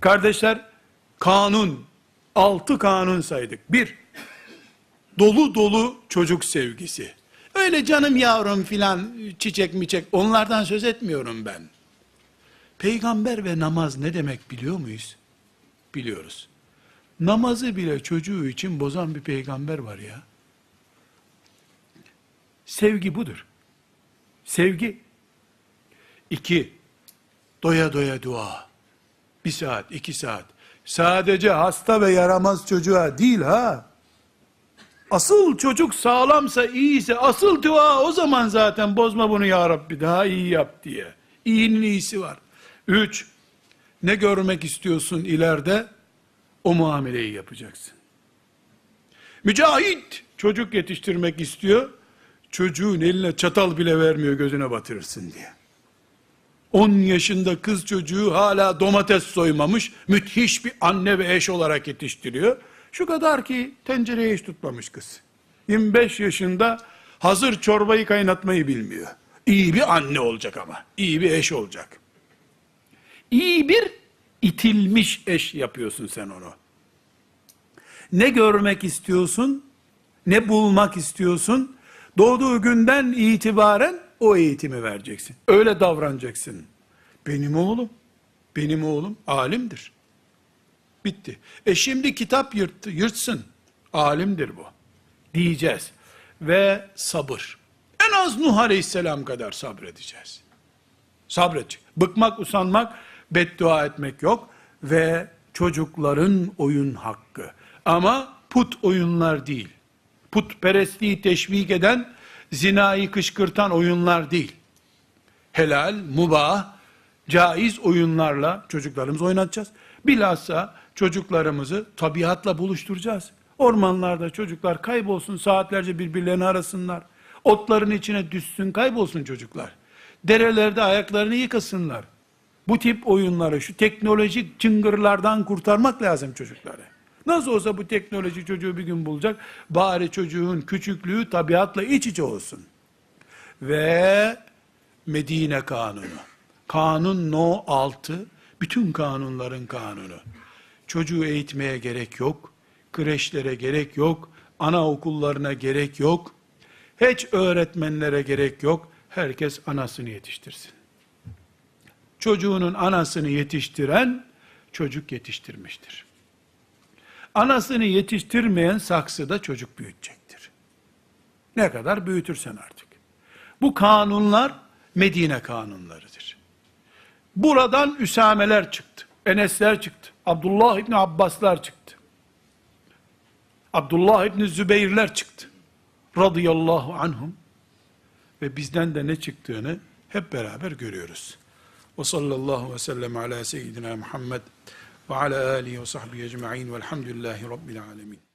Kardeşler, kanun, altı kanun saydık. Bir, dolu dolu çocuk sevgisi. Öyle canım yavrum filan çiçek miçek onlardan söz etmiyorum ben. Peygamber ve namaz ne demek biliyor muyuz? Biliyoruz. Namazı bile çocuğu için bozan bir peygamber var ya. Sevgi budur. Sevgi. İki, doya doya dua. Bir saat, iki saat. Sadece hasta ve yaramaz çocuğa değil ha. Asıl çocuk sağlamsa, iyiyse, asıl dua o zaman zaten bozma bunu ya Rabbi daha iyi yap diye. İyinin iyisi var. Üç, ne görmek istiyorsun ileride? O muameleyi yapacaksın. Mücahit çocuk yetiştirmek istiyor. Çocuğun eline çatal bile vermiyor gözüne batırırsın diye. 10 yaşında kız çocuğu hala domates soymamış, müthiş bir anne ve eş olarak yetiştiriyor. Şu kadar ki tencereye hiç tutmamış kız. 25 yaşında hazır çorbayı kaynatmayı bilmiyor. İyi bir anne olacak ama, iyi bir eş olacak. İyi bir itilmiş eş yapıyorsun sen onu. Ne görmek istiyorsun, ne bulmak istiyorsun, doğduğu günden itibaren o eğitimi vereceksin. Öyle davranacaksın. Benim oğlum, benim oğlum alimdir. Bitti. E şimdi kitap yırttı, yırtsın. Alimdir bu. Diyeceğiz. Ve sabır. En az Nuh Aleyhisselam kadar sabredeceğiz. Sabredecek. Bıkmak, usanmak, beddua etmek yok. Ve çocukların oyun hakkı. Ama put oyunlar değil. Putperestliği teşvik eden, zinayı kışkırtan oyunlar değil. Helal, mubah, caiz oyunlarla çocuklarımızı oynatacağız. Bilhassa çocuklarımızı tabiatla buluşturacağız. Ormanlarda çocuklar kaybolsun, saatlerce birbirlerini arasınlar. Otların içine düşsün, kaybolsun çocuklar. Derelerde ayaklarını yıkasınlar. Bu tip oyunları, şu teknolojik çıngırlardan kurtarmak lazım çocukları. Nasıl olsa bu teknoloji çocuğu bir gün bulacak. Bari çocuğun küçüklüğü tabiatla iç içe olsun. Ve Medine kanunu. Kanun no 6, bütün kanunların kanunu. Çocuğu eğitmeye gerek yok, kreşlere gerek yok, anaokullarına gerek yok, hiç öğretmenlere gerek yok, herkes anasını yetiştirsin. Çocuğunun anasını yetiştiren, çocuk yetiştirmiştir. Anasını yetiştirmeyen saksıda çocuk büyütecektir. Ne kadar büyütürsen artık. Bu kanunlar Medine kanunlarıdır. Buradan Üsameler çıktı. Enesler çıktı. Abdullah İbni Abbaslar çıktı. Abdullah İbni Zübeyirler çıktı. Radıyallahu anhum. Ve bizden de ne çıktığını hep beraber görüyoruz. Ve sallallahu ve sellem ala seyyidina Muhammed ve ala alihi ve sahbihi ecma'in velhamdülillahi rabbil alemin.